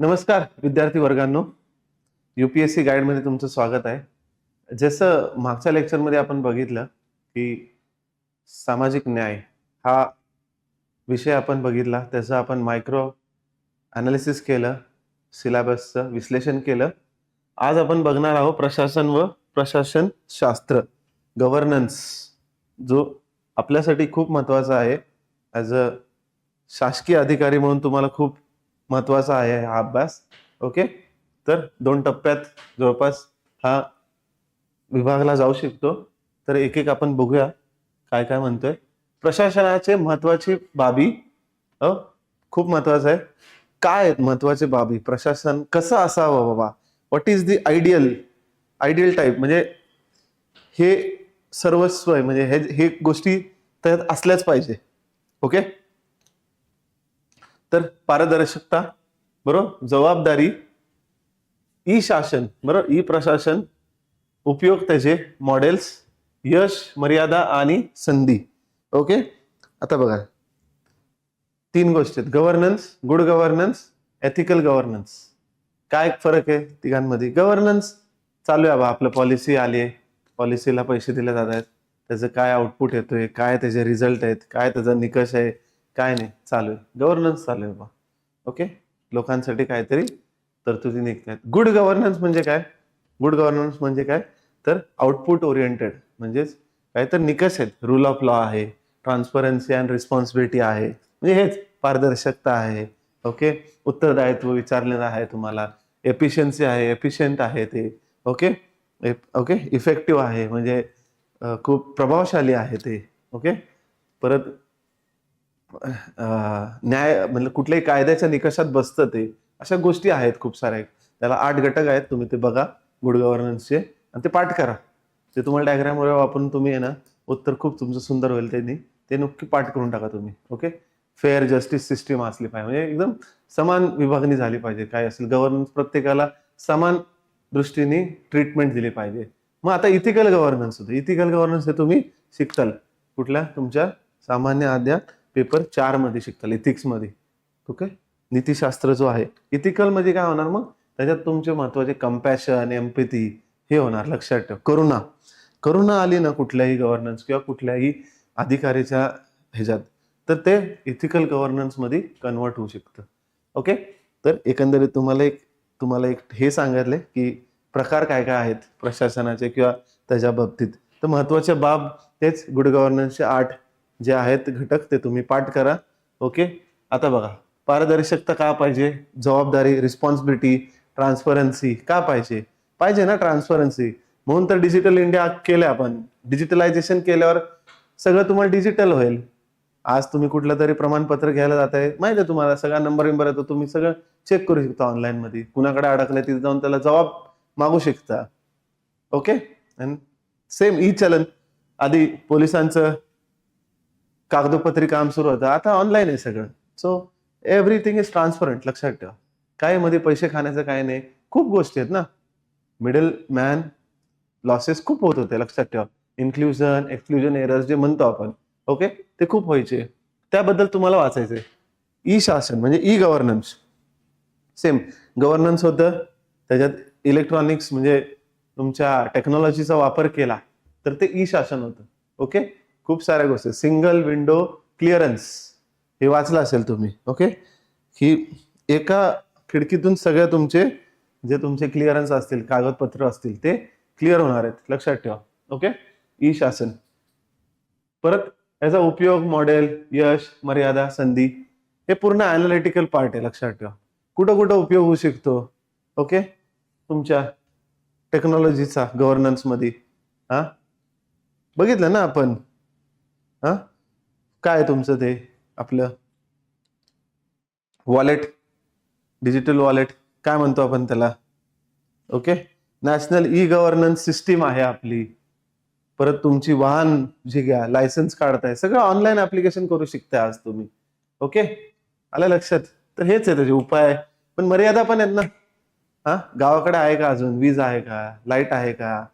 नमस्कार विद्यार्थी वर्गांनो. यू पी एस सी गाईडमध्ये तुमचं स्वागत आहे. जसं मागच्या लेक्चरमध्ये आपण बघितलं की सामाजिक न्याय हा विषय आपण बघितला. त्याचं आपण मायक्रो ॲनालिसिस केलं सिलेबसचं विश्लेषण केलं. आज आपण बघणार आहोत प्रशासन व प्रशासन शास्त्र गव्हर्नन्स जो आपल्यासाठी खूप महत्त्वाचा आहे. ॲज अ शासकीय अधिकारी म्हणून तुम्हाला खूप महत्त्वाचा आहे हा अभ्यास. ओके तर दोन टप्प्यात जवळपास हा विभागला जाऊ शकतो. तर एक एक आपण बघूया काय काय म्हणतोय. प्रशासनाचे महत्वाची बाबी अ खूप महत्वाचं आहे. काय आहेत महत्त्वाचे बाबी? प्रशासन कसं असावं बाबा? What is the ideal ideal type म्हणजे हे सर्वस्व आहे. म्हणजे हे हे गोष्टी त्यात असल्याच पाहिजे. ओके तर पारदर्शकता बरोबर? जबाबदारी ई शासन बरोबर? ई प्रशासन उपयोग त्याचे मॉडेल्स यश मर्यादा आणि संधी. ओके आता बघा. तीन गोष्टी आहेत. Governance good governance ethical governance काय फरक आहे तिघांमध्ये? गव्हर्नन्स चालू आहे बा. आपलं पॉलिसी आली आहे पॉलिसीला पैसे दिले जात आहेत. त्याचं काय आउटपुट येतोय? काय त्याचे रिझल्ट आहेत? काय त्याचा निकष आहे? काय नाही चालू आहे. गव्हर्नन्स चालू आहे बा. ओके लोकांसाठी काहीतरी तरतुदी निघतात. आहेत गुड गव्हर्नन्स म्हणजे काय? गुड गव्हर्नन्स म्हणजे काय? तर आउटपुट ओरिएंटेड म्हणजेच काय तर निकष आहेत. रूल ऑफ लॉ आहे ट्रान्सपरन्सी अँड रिस्पॉन्सिबिलिटी आहे. म्हणजे हेच पारदर्शकता आहे. ओके उत्तरदायित्व विचारलेलं आहे तुम्हाला. एफिशियन्सी आहे एफिशियंट आहे ते. ओके ओके इफेक्टिव्ह आहे. म्हणजे खूप प्रभावशाली आहे ते. ओके परत न्याय म्हणजे कुठल्याही कायद्याच्या निकषात बसतं ते. अशा गोष्टी आहेत खूप साऱ्या. त्याला आठ घटक आहेत तुम्ही ते बघा. गुड गव्हर्नन्सचे आणि ते पाठ करा. ते तुम्हाला diagram वापरून तुम्ही आहे ना उत्तर खूप तुमचं सुंदर होईल त्यांनी. ते नक्की पाठ करून टाका तुम्ही. ओके? फेअर जस्टिस सिस्टीम असली पाहिजे. म्हणजे एकदम समान विभागणी झाली पाहिजे. काय असेल गव्हर्नन्स प्रत्येकाला समान दृष्टीने ट्रीटमेंट दिली पाहिजे. मग आता इथिकल गव्हर्नन्स होतं. इथिकल गव्हर्नन्स हे तुम्ही शिकताल. कुठल्या? तुमच्या सामान्य आद्या पेपर चारमध्ये शिकताल इथिक्समध्ये. ओके नीतिशास्त्र जो आहे इथिकलमध्ये काय होणार मग? त्याच्यात तुमचे महत्त्वाचे कम्पॅशन एम्पॅथी हे होणार लक्षात ठेव. करुणा. करुणा आली ना कुठल्याही गव्हर्नन्स किंवा कुठल्याही अधिकारीच्या ह्याच्यात तर ते इथिकल गव्हर्नन्समध्ये कन्वर्ट होऊ शकतं. ओके तर एकंदरीत तुम्हाला एक तुम्हाला एक हे सांगितले की प्रकार काय काय आहेत प्रशासनाचे किंवा त्याच्या बाबतीत. तर महत्त्वाच्या बाब तेच गुड गव्हर्नन्सचे आठ. जे आहेत घटक ते तुम्ही पाठ करा ओके? आता बघा पारदर्शकता का पाहिजे? जबाबदारी रिस्पॉन्सिबिलिटी ट्रान्सपरन्सी का पाहिजे? पाहिजे ना ट्रान्सपरन्सी म्हणून तर डिजिटल इंडिया केलं आपण. डिजिटलायझेशन केल्यावर सगळं तुम्हाला डिजिटल होईल. आज तुम्ही कुठलं तरी प्रमाणपत्र घ्यायला जात आहे माहिती आहे तुम्हाला सगळा नंबर विंबर येतो तुम्ही सगळं चेक करू शकता ऑनलाईनमध्ये कुणाकडे अडकलं तिथे जाऊन त्याला जबाब मागू शकता. ओके? आणि सेम ई चलन आधी पोलिसांचं कागदोपत्री काम सुरू होतं. आता ऑनलाईन आहे सगळं. सो एव्हरीथिंग इज ट्रान्सपरंट लक्षात ठेवा. काय मध्ये पैसे खाण्याचं काय नाही. खूप गोष्टी आहेत ना. मिडल मॅन लॉसेस खूप होत होते. लक्षात ठेवा. इन्क्ल्युजन एक्सक्लुजन एरर्स जे म्हणतो आपण ओके ते खूप व्हायचे. त्याबद्दल तुम्हाला वाचायचे ई शासन म्हणजे ई गव्हर्नन्स सेम गव्हर्नन्स होतं. त्याच्यात इलेक्ट्रॉनिक्स म्हणजे तुमच्या टेक्नॉलॉजीचा वापर केला तर ते ई शासन होतं ओके खूप साऱ्या गोष्टी. सिंगल विंडो क्लिअरन्स हे वाचलं असेल तुम्ही ओके ही एका खिडकीतून सगळे तुमचे जे तुमचे क्लिअरन्स असतील कागदपत्र असतील ते क्लिअर होणार आहेत. लक्षात ठेवा ओके ई शासन परत याचा उपयोग मॉडेल यश मर्यादा संधी हे पूर्ण अनालिटिकल पार्ट आहे लक्षात ठेवा. कुठं कुठं उपयोग होऊ शकतो ओके तुमच्या टेक्नॉलॉजीचा गव्हर्नन्समध्ये हा? बघितलं ना आपण? हा? काय तुमचं ते आपलं? वॉलेट डिजिटल वॉलेट काय म्हणतो आपण त्याला? Okay national e governance system आहे आपली. परत तुमची वाहन जी घ्या लायसन्स काढताय सगळं ऑनलाईन ऍप्लिकेशन करू शकता आज तुम्ही. ओके आलं लक्षात? तर हेच आहे त्याचे उपाय. पण मर्यादा पण आहेत ना. हा? गावाकडे आहे का अजून? वीज आहे का? लाइट आहे का?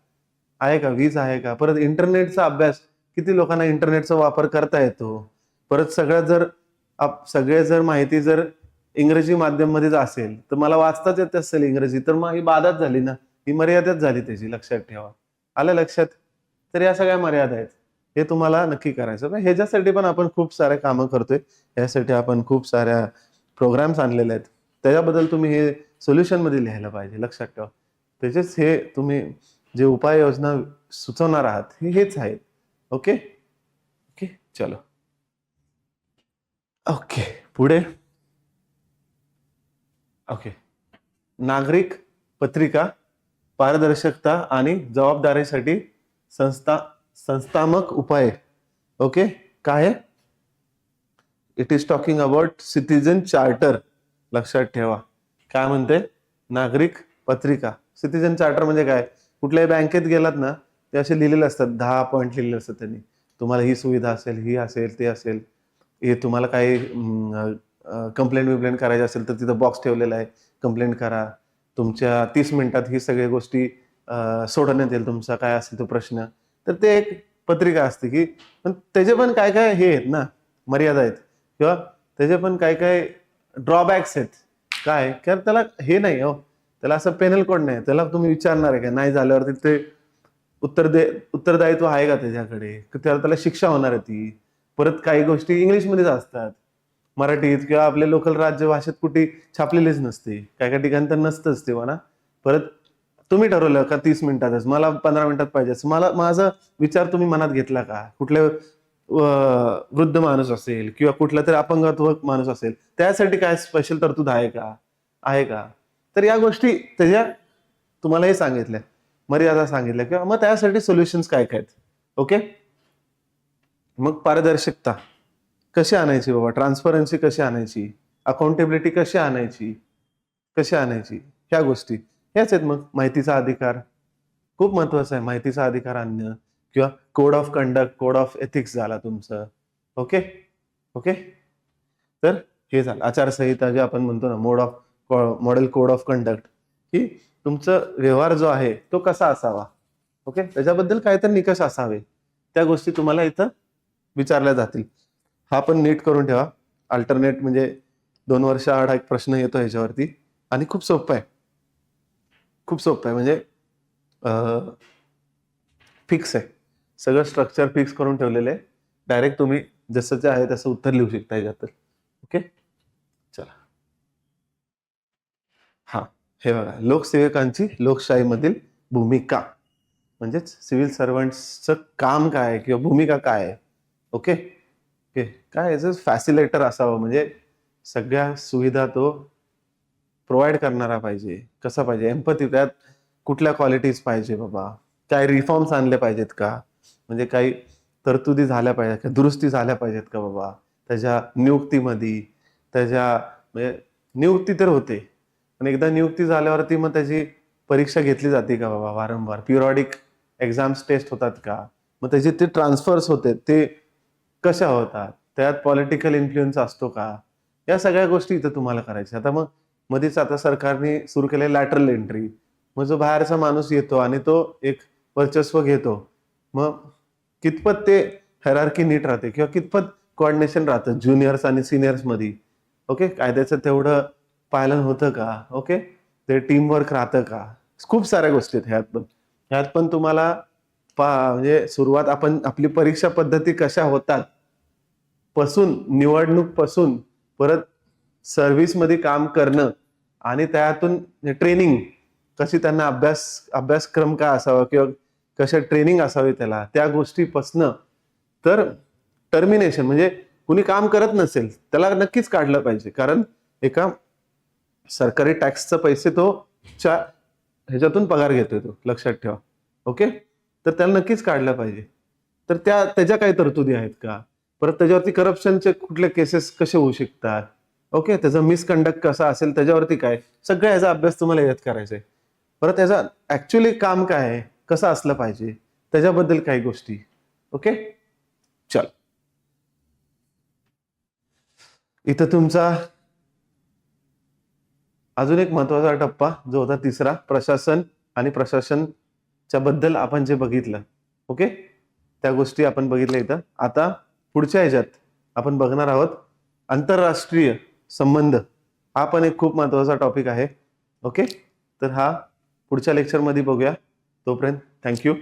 आहे का? वीज आहे का? परत इंटरनेटचा अभ्यास. किती लोकांना इंटरनेटचा वापर करता येतो? परत सगळ्या जर आप सगळे जर माहिती जर इंग्रजी माध्यममध्येच असेल तर मला वाचताच येत असेल इंग्रजी तर मग ही बाधाच झाली ना? ही मर्यादाच झाली त्याची लक्षात ठेवा. आलं लक्षात? तर या सगळ्या मर्यादा आहेत. हे तुम्हाला नक्की करायचं पण ह्याच्यासाठी पण आपण खूप सारे कामं करतोय. ह्यासाठी आपण खूप साऱ्या प्रोग्राम्स आणलेले आहेत. त्याच्याबद्दल तुम्ही हे सोल्युशनमध्ये लिहायला पाहिजे लक्षात ठेवा. त्याचेच हे तुम्ही जे उपाययोजना सुचवणार आहात हे हेच आहेत. ओके? ओके चलो. ओके पुढे. ओके. नागरिक पत्रिका पारदर्शकता आणि जबाबदारीसाठी संस्था संस्थामक उपाय. ओके काय it is talking about citizen charter लक्षात ठेवा. काय म्हणते? नागरिक पत्रिका. सिटीजन चार्टर म्हणजे काय? कुठल्याही बँकेत गेलात ना ते असे लिहिलेले असतात दहा पॉईंट लिहिलेले असतात त्यांनी. तुम्हाला ही सुविधा असेल ही असेल ते असेल. हे तुम्हाला काही कंप्लेंट विप्लेंट करायची असेल तर तिथं बॉक्स ठेवलेला आहे. कंप्लेंट करा. तुमच्या तीस मिनिटात ही सगळ्या गोष्टी सोडवण्यात येईल तुमचा काय असेल तो प्रश्न. तर ते एक पत्रिका असते की पण त्याचे पण काय काय हे आहेत ना मर्यादा आहेत. किंवा त्याचे पण काय काय ड्रॉबॅक्स आहेत. काय? कारण त्याला हे नाही हो. त्याला असं पेनल कोड नाही. त्याला तुम्ही विचारणार आहे का? नाही झाल्यावरती ते उत्तर दे उत्तरदायित्व आहे का त्याच्याकडे? त्याला त्याला शिक्षा होणार आहे ती? परत काही गोष्टी इंग्लिशमध्येच असतात. मराठीत किंवा आपल्या लोकल राज्य भाषेत कुठे छापलेलीच नसते. काय काय ठिकाणी तर नसतंच तेव्हा ना. परत तुम्ही ठरवलं का तीस मिनिटातच? मला पंधरा मिनिटात पाहिजे मला माझा विचार तुम्ही मनात घेतला का? कुठल्या वृद्ध माणूस असेल किंवा कुठला तरी अपंगत्व माणूस असेल त्यासाठी काय स्पेशल तरतूद आहे का? आहे का? तर या गोष्टी त्याच्या तुम्हाला हे सांगितल्या. मर्यादा सांगितल्या किंवा मग त्यासाठी सोल्युशन्स काय काय आहेत? ओके मग पारदर्शकता कशी आणायची बाबा? ट्रान्सपरन्सी कशी आणायची? अकाउंटेबिलिटी कशी आणायची? कशी आणायची? ह्या गोष्टी. ह्याच आहेत मग माहितीचा अधिकार. खूप महत्त्वाचा आहे माहितीचा अधिकार आणणं किंवा code of conduct code of ethics झाला तुमचं. ओके ओके तर हे झालं. आचारसंहिता जे आपण म्हणतो ना mode of model code of conduct की तुमचं व्यवहार जो आहे तो कसा असावा? ओके त्याच्याबद्दल काय तर निकष असावे. त्या गोष्टी तुम्हाला इथं विचारल्या जातील. हा पण नीट करून ठेवा. अल्टरनेट म्हणजे दोन वर्ष आड एक प्रश्न येतो ह्याच्यावरती. आणि खूप सोपं आहे. खूप सोपं आहे. म्हणजे फिक्स आहे. सगळं स्ट्रक्चर फिक्स करून ठेवलेलं आहे. डायरेक्ट तुम्ही जसं जे आहे तसं उत्तर लिहू शकता याच्यात ओके चला. हां. हे बघा लोकसेवकांची लोकशाहीमधील भूमिका. म्हणजेच सिव्हिल सर्वंट्सचं काम काय आहे किंवा भूमिका काय आहे? ओके? ओके काय याचं फॅसिलेटर असावं? म्हणजे सगळ्या सुविधा तो प्रोव्हाइड करणारा पाहिजे. कसा पाहिजे? एम्पथी त्यात कुठल्या क्वालिटीज पाहिजे बाबा? काय रिफॉर्म्स आणले पाहिजेत का? म्हणजे काही तरतुदी झाल्या पाहिजेत का? दुरुस्ती झाल्या पाहिजेत का बाबा? त्याच्या नियुक्तीमध्ये त्याच्या म्हणजे नियुक्ती तर होते. पण एकदा नियुक्ती झाल्यावरती मग त्याची परीक्षा घेतली जाते का बाबा वारंवार? प्युरॉडिक एक्झाम्स टेस्ट होतात का? मग त्याचे ते ट्रान्सफर्स होते ते कशा होतात? त्यात पॉलिटिकल इन्फ्लुएन्स असतो का? या सगळ्या गोष्टी इथं तुम्हाला करायच्या. आता मग मध्येच आता सरकारने सुरू केले लॅटरल एंट्री मग जो बाहेरचा माणूस येतो आणि तो एक वर्चस्व घेतो मग कितपत ते हेरार्की नीट राहते किंवा कितपत कोऑर्डिनेशन राहतं ज्युनियर्स आणि सिनियर्समध्ये ओके कायद्याचं तेवढं पायलन होतं का? ओके ते टीमवर्क राहतं का? खूप साऱ्या गोष्टी आहेत ह्यात पण. ह्यात पण तुम्हाला पा म्हणजे सुरुवात आपण आपली परीक्षा पद्धती कशा होतात पासून निवडणूकपासून परत सर्व्हिसमध्ये काम करणं आणि त्यातून ट्रेनिंग कशी त्यांना अभ्यास अभ्यासक्रम काय असावा किंवा कशा ट्रेनिंग असावी त्याला त्या गोष्टीपासनं. तर टर्मिनेशन म्हणजे कुणी काम करत नसेल त्याला नक्कीच काढलं पाहिजे. कारण एका सरकारी टॅक्सचे पैसे तो च्या ह्याच्यातून पगार घेतोय तो लक्षात ठेवा. ओके तर त्याला नक्कीच काढलं पाहिजे. तर त्या त्याच्या काही तरतुदी आहेत का? परत त्याच्यावरती करप्शनचे कुठले केसेस कसे होऊ शकतात? ओके त्याचा मिसकंडक्ट कसा असेल त्याच्यावरती काय? सगळ्या याचा अभ्यास तुम्हाला यात करायचा आहे. परत त्याचा ऍक्च्युली काम काय आहे? कसं असलं पाहिजे? त्याच्याबद्दल काही गोष्टी. ओके चल. इथं तुमचा अजून एक महत्त्वाचा टप्पा जो होता तिसरा प्रशासन आणि प्रशासनच्या बद्दल आपण जे बघितलं. ओके त्या गोष्टी आपण बघितल्या इथं. आता पुढच्या ह्याच्यात आपण बघणार आहोत आंतरराष्ट्रीय संबंध. हा पण एक खूप महत्त्वाचा टॉपिक आहे. ओके तर हा पुढच्या लेक्चरमध्ये बघूया. तोपर्यंत थँक्यू